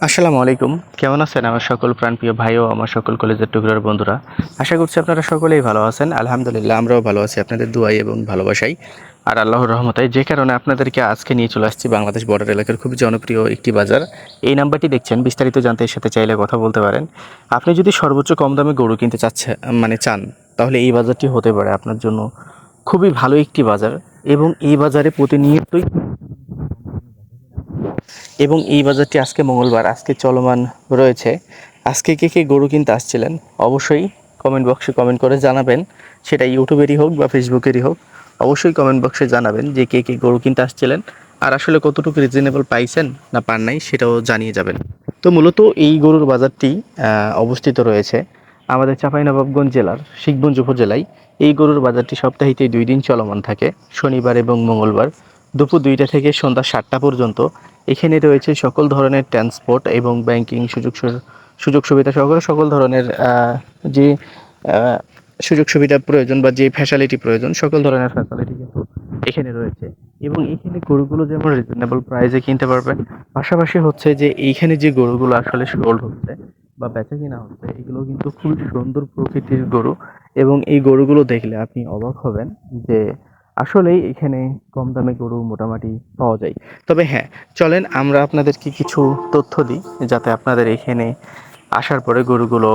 আসসালামু আলাইকুম। কেমন আছেন আমার সকল প্রাণপ্রিয় ভাই ও আমার সকল কলেজের টুকরার বন্ধুরা? আশা করছি আপনারা সকলেই ভালো আছেন। আলহামদুলিল্লাহ আমরাও ভালো আছি। আপনাদের দুয়াই এবং ভালোবাসাই। আর আল্লাহর রহমতায় যে কারণে আপনাদেরকে আজকে নিয়ে চলে আসছি বাংলাদেশ বর্ডার এলাকার খুবই জনপ্রিয় একটি বাজার। এই নাম্বারটি দেখছেন বিস্তারিত জানতে এর সাথে চাইলে কথা বলতে পারেন। আপনি যদি সর্বোচ্চ কম দামে গরু কিনতে চাচ্ছে মানে চান তাহলে এই বাজারটি হতে পারে আপনার জন্য খুবই ভালো একটি বাজার এবং এই বাজারে প্রতিনিয়তই এবং এই বাজারটি আজকে মঙ্গলবার, আজকে চলমান রয়েছে। আজকে কে কে গরু কিনতে আসছিলেন, অবশ্যই কমেন্ট বক্সে কমেন্ট করে জানাবেন। সেটা ইউটিউবেরই হোক বা ফেসবুকেরই হোক, অবশ্যই কমেন্ট বক্সে জানাবেন যে কে কে গরু কিনতে আসছিলেন আর আসলে কতটুকু রিজনেবল পাইছেন না পান নাই সেটাও জানিয়ে যাবেন। তো মূলত এই গরুর বাজারটি অবস্থিত রয়েছে আমাদের চাঁপাইনবাবগঞ্জ জেলার শিখগঞ্জ উপজেলায়। এই গরুর বাজারটি সপ্তাহিতে দুই দিন চলমান থাকে, শনিবার এবং মঙ্গলবার। দুপুর দুইটা থেকে সন্ধ্যা সাতটা পর্যন্ত। এখানে রয়েছে সকল ধরনের ট্রান্সপোর্ট এবং ব্যাংকিং সুযোগ সুযোগ সুবিধা সহকারে সকল ধরনের যে সুযোগ সুবিধা প্রয়োজন বা যে ফ্যাসিলিটি প্রয়োজন, সকল ধরনের ফ্যাসিলিটি কিন্তু এখানে রয়েছে। এবং এখানে গরুগুলো যেমন রিজনেবল প্রাইসে কিনতে পারবেন, পাশাপাশি হচ্ছে যে এইখানে যে গরুগুলো আসলে সোল্ড হচ্ছে বা বেচা কিনা হচ্ছে, এগুলো কিন্তু খুবই সুন্দর প্রকৃতির গরু। এবং এই গরুগুলো দেখলে আপনি অবাক হবেন যে আসলেই এখানে কম দামে গরু মোটামুটি পাওয়া যায়। তবে হ্যাঁ চলেন আমরা আপনাদেরকে কিছু তথ্য দিই, যাতে আপনাদের এখানে আসার পরে গরুগুলো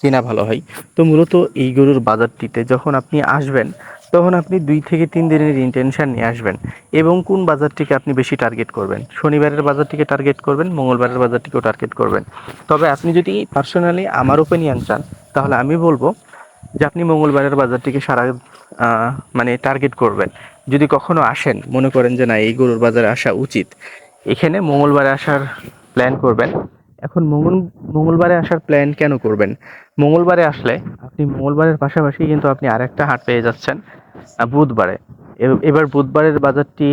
চেনা ভালো হয়। তো মূলত এই গরুর বাজারটিতে যখন আপনি আসবেন, তখন আপনি দুই থেকে তিন দিনের ইন্টেনশন নিয়ে আসবেন এবং কোন বাজারটিকে আপনি বেশি টার্গেট করবেন? শনিবারের বাজারটিকে টার্গেট করবেন, মঙ্গলবারের বাজারটিকেও টার্গেট করবেন। তবে আপনি যদি পার্সোনালি আমার ওপিনিয়ন চান, তাহলে আমি বলব যে আপনি মঙ্গলবারের বাজারটিকে সারা মানে টার্গেট করবেন। যদি কখনো আসেন, মনে করেন যে না, এই গরুর বাজারে আসা উচিত। এখানে মঙ্গলবারে আসার প্ল্যান করবেন। এখন মঙ্গল, মঙ্গলবারে আসার প্ল্যান কেন করবেন? মঙ্গলবারে আসলে আপনি মঙ্গলবারের পাশাপাশি কিন্তু আপনি আরেকটা হাট পেয়ে যাচ্ছেন বুধবারে। এবার বুধবারের বাজারটি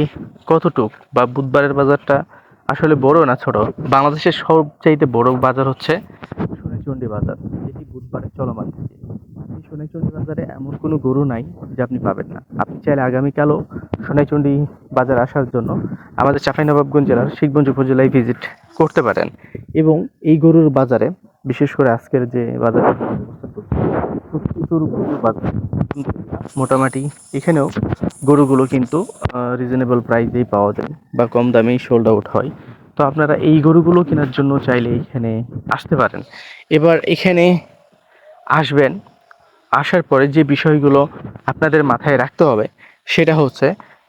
কতটুক বা বুধবারের বাজারটা আসলে বড় না ছোট? বাংলাদেশের সবচাইতে বড় বাজার হচ্ছে সোনাইচন্ডী বাজার, যেটি বুধবারে চলমান। থাকে সোনাইচন্ডী বাজারে এমন কোনো গরু নাই যে আপনি পাবেন না। আপনি চাইলে আগামীকালও সোনাইচন্ডী বাজার আসার জন্য আমাদের চাঁপাইনবাবগঞ্জ জেলার শিখগঞ্জ উপজেলায় ভিজিট করতে পারেন। এবং এই গরুর বাজারে, বিশেষ করে আজকের যে বাজার বাজার, মোটামুটি এখানেও গরুগুলো কিন্তু রিজনেবল প্রাইসেই পাওয়া যায় বা কম দামেই সোল্ড আউট হয়। তো আপনারা এই গরুগুলো কেনার জন্য চাইলে এখানে আসতে পারেন। এবার এখানে আসবেন আসার পরে যে বিষয়গুলো আপনাদের মাথায় রাখতে হবে, সেটা হচ্ছে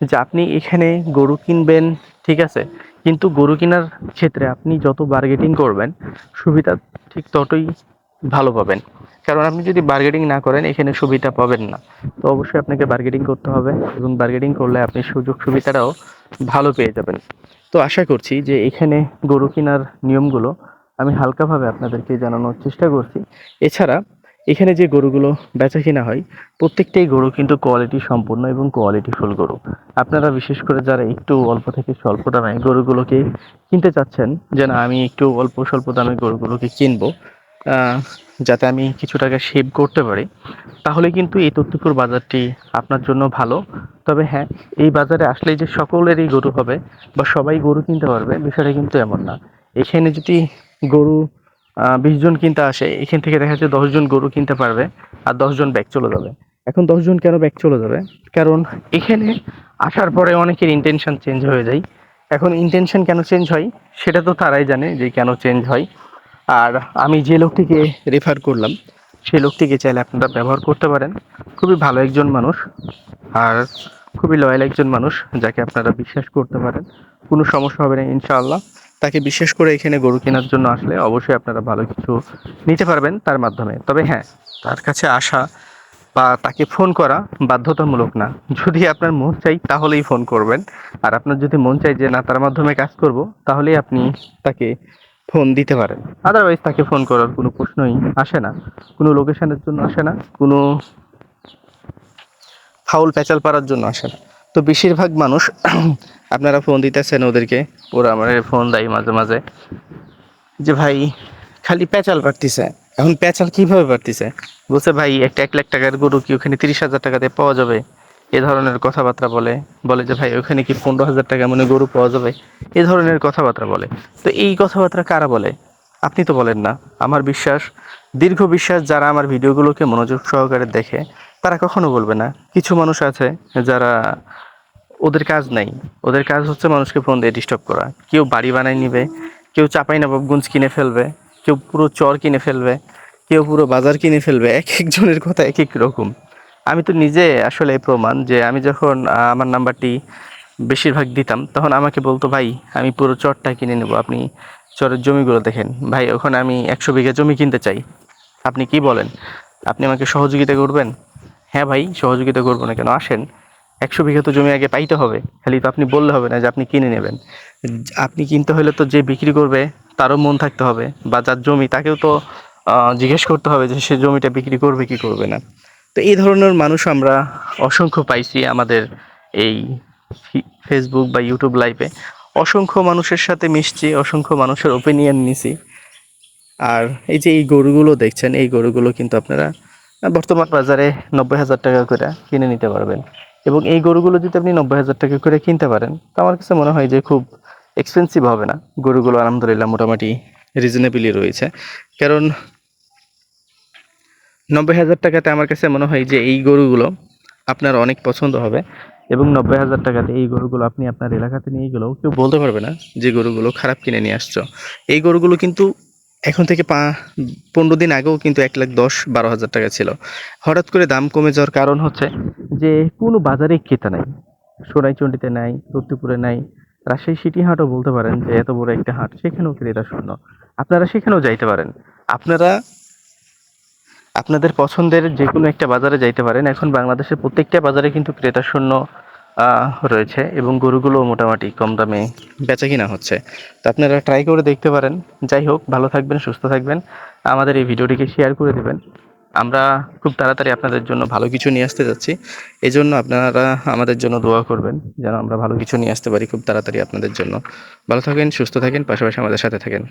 যে আপনি এখানে গরু কিনবেন, ঠিক আছে? কিন্তু গরু কেনার ক্ষেত্রে আপনি যত বার্গেটিং করবেন, সুবিধা ঠিক ততই ভালো পাবেন। কারণ আপনি যদি বার্গেটিং না করেন, এখানে সুবিধা পাবেন না। তো অবশ্যই আপনাকে বার্গেটিং করতে হবে এবং বার্গেটিং করলে আপনি সুযোগ সুবিধাটাও ভালো পেয়ে যাবেন। তো আশা করছি যে এখানে গরু কেনার নিয়মগুলো আমি হালকাভাবে আপনাদেরকে জানানোর চেষ্টা করছি। এছাড়া এখানে যে গরুগুলো বেচা কিনা হয়, প্রত্যেকটাই গরু কিন্তু কোয়ালিটি সম্পূর্ণ এবং কোয়ালিটি ফুল গরু। আপনারা বিশেষ করে যারা একটু অল্প থেকে স্বল্প দামে গরুগুলোকে কিনতে চাচ্ছেন যে না আমি একটু অল্প স্বল্প দামে গরুগুলোকে কিনবো যাতে আমি কিছু টাকা সেভ করতে পারি, তাহলে কিন্তু এই তথ্যপুর বাজারটি আপনার জন্য ভালো। তবে হ্যাঁ এই বাজারে আসলেই যে সকলেরই গরু হবে বা সবাই গরু কিনতে পারবে, বিষয়টা কিন্তু এমন না। এখানে যদি গরু বিশ জন কিনতে আসে এখান থেকে দেখা যাচ্ছে দশজন গরু কিনতে পারবে আর দশজন ব্যাগ চলে যাবে। এখন দশজন কেন ব্যাগ চলে যাবে? কারণ এখানে আসার পরে অনেকের ইন্টেনশন চেঞ্জ হয়ে যায়। এখন ইন্টেনশন কেন চেঞ্জ হয় সেটা তো তারাই জানে যে কেন চেঞ্জ হয়। আর আমি যে লোকটিকে রেফার করলাম সেই লোকটিকে চাইলে আপনারা ব্যবহার করতে পারেন। খুবই ভালো একজন মানুষ আর খুবই লয়াল একজন মানুষ যাকে আপনারা বিশ্বাস করতে পারেন। কোনো সমস্যা হবে না ইনশাআল্লাহ। তাকে বিশেষ করে এখানে গরু কেনার জন্য আসলে অবশ্যই আপনারা ভালো কিছু নিতে পারবেন তার মাধ্যমে। তবে হ্যাঁ তার কাছে আসা বা তাকে ফোন করা বাধ্যতামূলক না। যদি আপনার মন চাই তাহলেই ফোন করবেন। আর আপনার যদি মন চাই যে না, তার মাধ্যমে কাজ করব, তাহলেই আপনি তাকে ফোন দিতে পারেন। আদারওয়াইজ তাকে ফোন করার কোনো প্রশ্নই আসে না। কোনো লোকেশনের জন্য আসে না। কোনো ফাউল প্যাচাল পাড়ার জন্য আসে না। তো বেশিরভাগ মানুষ আপনারা ফোন দিতেছেন ওদেরকে। ওরা আমার ফোন দেয় মাঝে মাঝে। যে ভাই, খালি প্যাচাল পারতিছে এখন প্যাচাল কীভাবে পারতিছে বলছে, ভাই, একটা এক লাখ টাকার গরু কি ওখানে তিরিশ হাজার টাকাতে পাওয়া যাবে? এ ধরনের কথাবার্তা বলে। বলে যে, ভাই, ওখানে কি পনেরো হাজার টাকা মনে গরু পাওয়া যাবে? এ ধরনের কথাবার্তা বলে। তো এই কথাবার্তা কারা বলে? আপনি তো বলেন না। আমার বিশ্বাস, দীর্ঘ বিশ্বাস যারা আমার ভিডিওগুলোকে মনোযোগ সহকারে দেখে তারা কখনো বলবে না। কিছু মানুষ আছে যারা ওদের কাজ নাই। ওদের কাজ হচ্ছে মানুষকে ফোন দিয়ে ডিস্টার্ব করা। কেউ বাড়ি বানায় নিবে, কেউ চাপাই নবাবগঞ্জ কিনে ফেলবে, কেউ পুরো চর কিনে ফেলবে, কেউ পুরো বাজার কিনে ফেলবে, এক একজনের কথা এক এক রকম। আমি তো নিজে আসলে প্রমাণ যে আমি যখন আমার নাম্বারটি বেশিরভাগ দিতাম, তখন আমাকে বলতো, ভাই, আমি পুরো চরটা কিনে নেব। আপনি চরের জমিগুলো দেখেন। ভাই, ওখানে আমি একশো বিঘা জমি কিনতে চাই। আপনি কি বলেন? আপনি আমাকে সহযোগিতা করবেন? হ্যাঁ ভাই, সহযোগিতা করব না কেন? আসেন, একশো বিঘা তো জমি আগে পাইতে হবে। খালি তো আপনি বললে হবে না যে আপনি কিনে নেবেন। আপনি কিনতে হলে তো যে বিক্রি করবে, তারও মন থাকতে হবে বা যার জমি, তাকেও তো জিজ্ঞেস করতে হবে যে সে জমিটা বিক্রি করবে কি করবে না। তো এই ধরনের মানুষ আমরা অসংখ্য পাইছি আমাদের এই ফেসবুক বা ইউটিউব লাইভে অসংখ্য মানুষের সাথে মিশছি, অসংখ্য মানুষের ওপিনিয়ন নিছি। আর এই যে এই গরুগুলো দেখছেন, এই গরুগুলো কিন্তু আপনারা বর্তমান বাজারে নব্বই হাজার টাকা করে কিনে নিতে পারবেন। এবং এই গরুগুলো যদি আপনি নব্বই হাজার টাকা করে কিনতে পারেন, তো আমার কাছে মনে হয় যে খুব এক্সপেন্সিভ হবে না। গরুগুলো আলহামদুলিল্লাহ মোটামুটি রিজনেবলই রয়েছে। কারণ নব্বই হাজার টাকাতে আমার কাছে মনে হয় যে এই গরুগুলো আপনার অনেক পছন্দ হবে এবং নব্বই হাজার টাকাতে এই গরুগুলো আপনি আপনার এলাকাতে নিয়ে গেলেও কেউ বলতে পারবে না যে গরুগুলো খারাপ কিনে নিয়ে আসছো। এই গরুগুলো কিন্তু এখন থেকে পা পনেরো দিন আগেও কিন্তু এক লাখ দশ, বারো হাজার টাকা ছিল। হঠাৎ করে দাম কমে যাওয়ার কারণ হচ্ছে যে কোনো বাজারে ক্রেতা নাই সোনাইচন্ডিতে নাই দত্তিপুরে নাই, রাজশাহী সিটি হাটও বলতে পারেন যে এত বড় একটা হাট, সেখানেও ক্রেতা শূন্য। আপনারা সেখানেও যাইতে পারেন। আপনারা আপনাদের পছন্দের যে কোনো একটা বাজারে যাইতে পারেন। এখন বাংলাদেশের প্রত্যেকটা বাজারে কিন্তু ক্রেতা শূন্য। রয়েছে এবং গরুগুলো মোটামুটি কম দামে বেচা কিনা হচ্ছে। তো আপনারা ট্রাই করে দেখতে পারেন। যাই হোক, ভালো থাকবেন, সুস্থ থাকবেন। আমাদের এই ভিডিওটিকে শেয়ার করে দেবেন। আমরা খুব তাড়াতাড়ি আপনাদের জন্য ভালো কিছু নিয়ে আসতে যাচ্ছি। এই জন্য আপনারা আমাদের জন্য দোয়া করবেন, যেন আমরা ভালো কিছু নিয়ে আসতে পারি খুব তাড়াতাড়ি আপনাদের জন্য। ভালো থাকেন, সুস্থ থাকেন, পাশাপাশি আমাদের সাথে থাকেন।